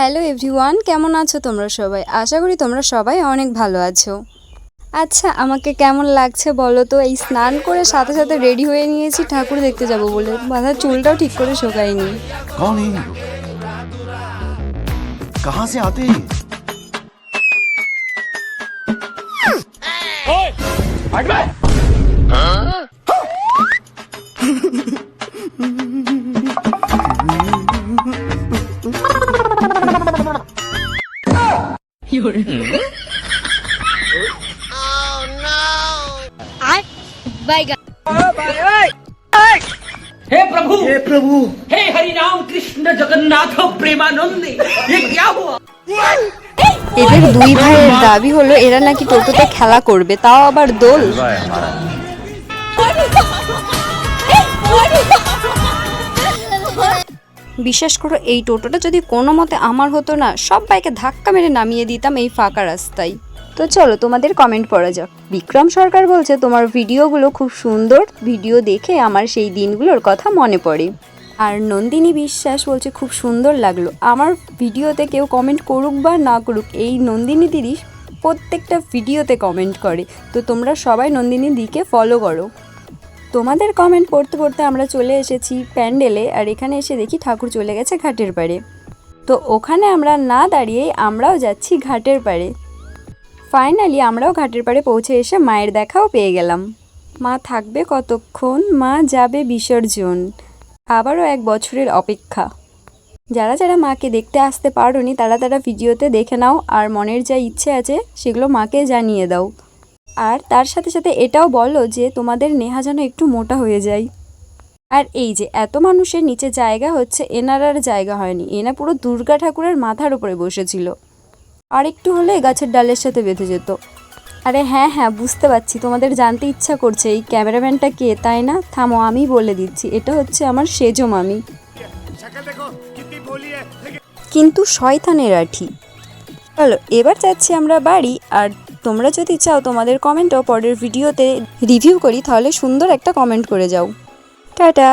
Hello everyone কেমন আছো তোমরা সবাই? আশা করি তোমরা সবাই অনেক ভালো আছো। আচ্ছা আমাকে কেমন লাগছে বলো তো? এই স্নান করে সাথে সাথে রেডি হয়ে নিয়েছি ঠাকুর দেখতে যাব বলে। মাথার চুলটাও ঠিক করে শোকাইনি সে আতে? হ্যাঁ? कहाँ से आते हैं ये? हे प्रभु हे प्रभु हे हरि राम कृष्ण जगन्नाथ प्रेमानंद ये क्या हुआ এদের দুই ভাইয়ের দাবি হলো এরা নাকি টোটোতে খেলা করবে তাও আবার দোল বিশ্বাস করো, এই টোটোটা যদি কোনো মতে আমার হতো না, সব বাইকে ধাক্কা মেরে নামিয়ে দিতাম এই ফাঁকা রাস্তায়। তো চলো, তোমাদের কমেন্ট পড়া যাক। বিক্রম সরকার বলছে, তোমার ভিডিওগুলো খুব সুন্দর। ভিডিও দেখে আমার সেই দিনগুলোর কথা মনে পড়ে। আর নন্দিনী বিশ্বাস বলছে, খুব সুন্দর লাগল। আমার ভিডিওতে কেউ কমেন্ট করুক বা না করুক, এই নন্দিনী দিদি প্রত্যেকটা ভিডিওতে কমেন্ট করে। তো তোমরা সবাই নন্দিনী দিকে ফলো করো। তোমাদের কমেন্ট পড়তে পড়তে আমরা চলে এসেছি প্যান্ডেলে আর এখানে এসে দেখি ঠাকুর চলে গেছে ঘাটের পাড়ে। তো ওখানে আমরা না দাঁড়িয়েই আমরাও যাচ্ছি ঘাটের পাড়ে। ফাইনালি আমরাও ঘাটের পাড়ে পৌঁছে এসে মায়ের দেখাও পেয়ে গেলাম। মা থাকবে কতক্ষণ? মা যাবে বিসর্জন। আবারও এক বছরের অপেক্ষা। যারা যারা মাকে দেখতে আসতে পারোনি তারা তারা ভিডিওতে দেখে নাও আর মনের যা ইচ্ছে আছে সেগুলো মাকে জানিয়ে দাও। আর তার সাথে সাথে এটাও বলো যে তোমাদের নেহা যেন একটু মোটা হয়ে যায়। আর এই যে, এত মানুষের নিচে জায়গা হচ্ছে, এনার আর জায়গা হয়নি। এনা পুরো দুর্গা ঠাকুরের মাথার উপরে বসেছিল। আর একটু হলে গাছের ডালের সাথে বেঁধে যেত। আরে হ্যাঁ হ্যাঁ বুঝতে পারছি। তোমাদের জানতে ইচ্ছা করছে, এই ক্যামেরাম্যানটা কে, তাই না? থামো, আমি বলে দিচ্ছি, এটা হচ্ছে আমার সেজো মামি। কিন্তু শয়তানের আঠি চলো, এবার যাচ্ছি আমরা বাড়ি, আর তোমরা যদি চাও তোমাদের কমেন্টও পরের ভিডিওতে রিভিউ করি, তাহলে সুন্দর একটা কমেন্ট করে যাও। টাটা!